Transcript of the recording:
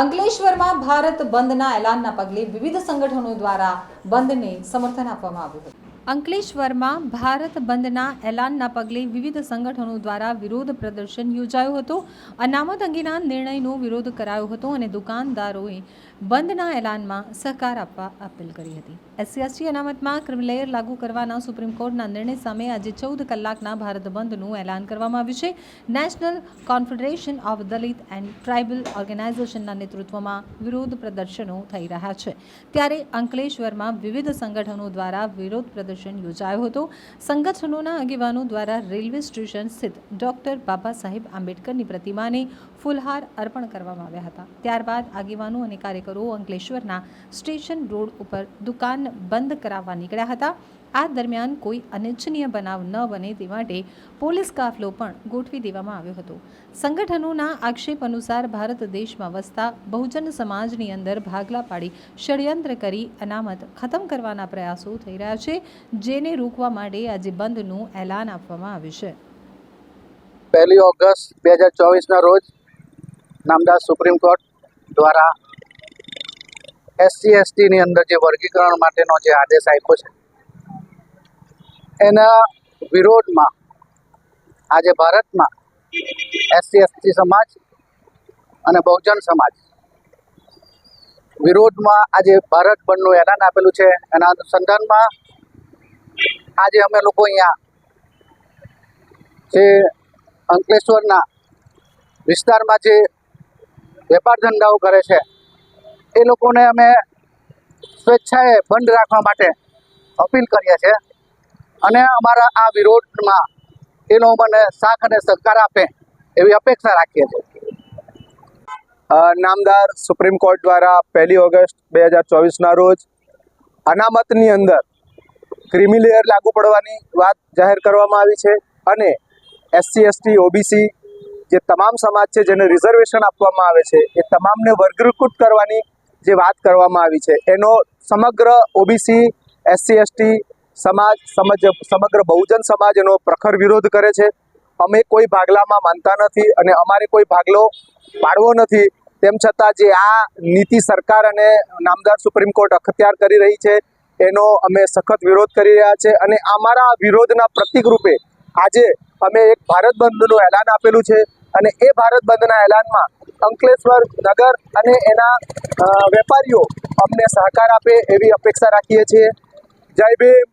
અંકલેશ્વરમાં ભારત બંધના એલાનના પગલે વિવિધ સંગઠનો દ્વારા બંધને સમર્થન આપવામાં આવ્યું હતું. અંકલેશ્વરમાં ભારત બંધના એલાનના પગલે વિવિધ સંગઠનો દ્વારા વિરોધ પ્રદર્શન યોજાયું હતું. અનામત અંગેના નિર્ણયનો વિરોધ કરાયો હતો અને દુકાનદારોએ બંધના એલાનમાં સહકાર આપવા અપીલ કરી હતી. એસસીએસટી અનામતમાં ક્રિમિલેયર લાગુ કરવાના સુપ્રીમ કોર્ટના નિર્ણય સામે આજે ચૌદ કલાકના ભારત બંધનું એલાન કરવામાં આવ્યું છે. National confederation of Dalit and tribal ઓર્ગેનાઇઝેશનના નેતૃત્વમાં વિરોધ પ્રદર્શનો થઈ રહ્યા છે. ત્યારે અંકલેશ્વરમાં વિવિધ સંગઠનો દ્વારા વિરોધ પ્રદર્શન યોજાયો હતો. સંગઠનોના આગેવાનો દ્વારા રેલવે સ્ટેશન સ્થિત ડોક્ટર બાબા સાહેબ આંબેડકરની પ્રતિમાને ફૂલહાર અર્પણ કરવામાં આવ્યા હતા. ત્યારબાદ આગેવાનો અને કાર્યકરો અંકલેશ્વરના સ્ટેશન રોડ ઉપર દુકાન બંધ કરાવવા નીકળ્યા હતા. આ દરમિયાન કોઈ અનિચ્છનીય બનાવ ન બને તે માટે પોલીસ કાફલો પણ ગોઠવી દેવામાં આવ્યો હતો. સંગઠનોના આક્ષેપ અનુસાર ભારત દેશમાં વસતા બહુજન સમાજની અંદર ભાગલા પાડી ષડયંત્ર કરી અનામત ખતમ કરવાના પ્રયાસો થઈ રહ્યા છે. જેને રોકવા માટે આજે બંધનું એલાન આપવામાં આવ્યું છે. પહેલી ઓગસ્ટ બે હજાર ચોવીસના રોજ નામદાર સુપ્રીમ કોર્ટ દ્વારા એસસી એસટીની અંદર જે વર્ગીકરણ માટેનો જે આદેશ આપ્યો છે, એના વિરોધમાં આજે ભારતમાં એસસી એસટી સમાજ અને બહુજન સમાજ વિરોધમાં આજે ભારત બંધનું એલાન આપેલું છે. એના અનુસંધાનમાં આજે અમે લોકો અહીંયા જે અંકલેશ્વરના વિસ્તારમાં જે વેપાર ધંધાઓ કરે છે, એ લોકોને અમે સ્વેચ્છાએ બંધ રાખવા માટે અપીલ કરીએ છીએ. અને અમારા આ વિરોધમાં એ લોકો મને સાથ અને સહકાર આપે એવી અપેક્ષા રાખીએ છીએ. નામદાર સુપ્રીમ કોર્ટ દ્વારા પહેલી ઓગસ્ટ બે હજાર ચોવીસના રોજ અનામતની અંદર ક્રિમિલેયર લાગુ પડવાની વાત જાહેર કરવામાં આવી છે અને એસસી એસટી ઓબીસી જે તમામ સમાજ છે, જેને રિઝર્વેશન આપવામાં આવે છે, એ તમામને વર્ગીકૃત કરવાની જે વાત કરવામાં આવી છે, એનો સમગ્ર ઓબીસી એસસી એસટી સમાજ, સમજ, સમગ્ર બહુજન સમાજ એનો પ્રખર વિરોધ કરે છે. અમે કોઈ ભાગલામાં માનતા નથી અને અમારે કોઈ ભાગલો પાડવો નથી. તેમ છતાં જે આ નીતિ સરકાર અને નામદાર સુપ્રીમ કોર્ટ અખત્યાર કરી રહી છે એનો અમે સખત વિરોધ કરી રહ્યા છે અને અમારા વિરોધના પ્રતિક રૂપે આજે અમે એક ભારત બંધનું એલાન આપેલું છે અને એ ભારત બંધના એલાનમાં અંકલેશ્વર નગર અને એના વેપારીઓ અમને સહકાર આપે એવી અપેક્ષા રાખીએ છીએ. જય ભીમ!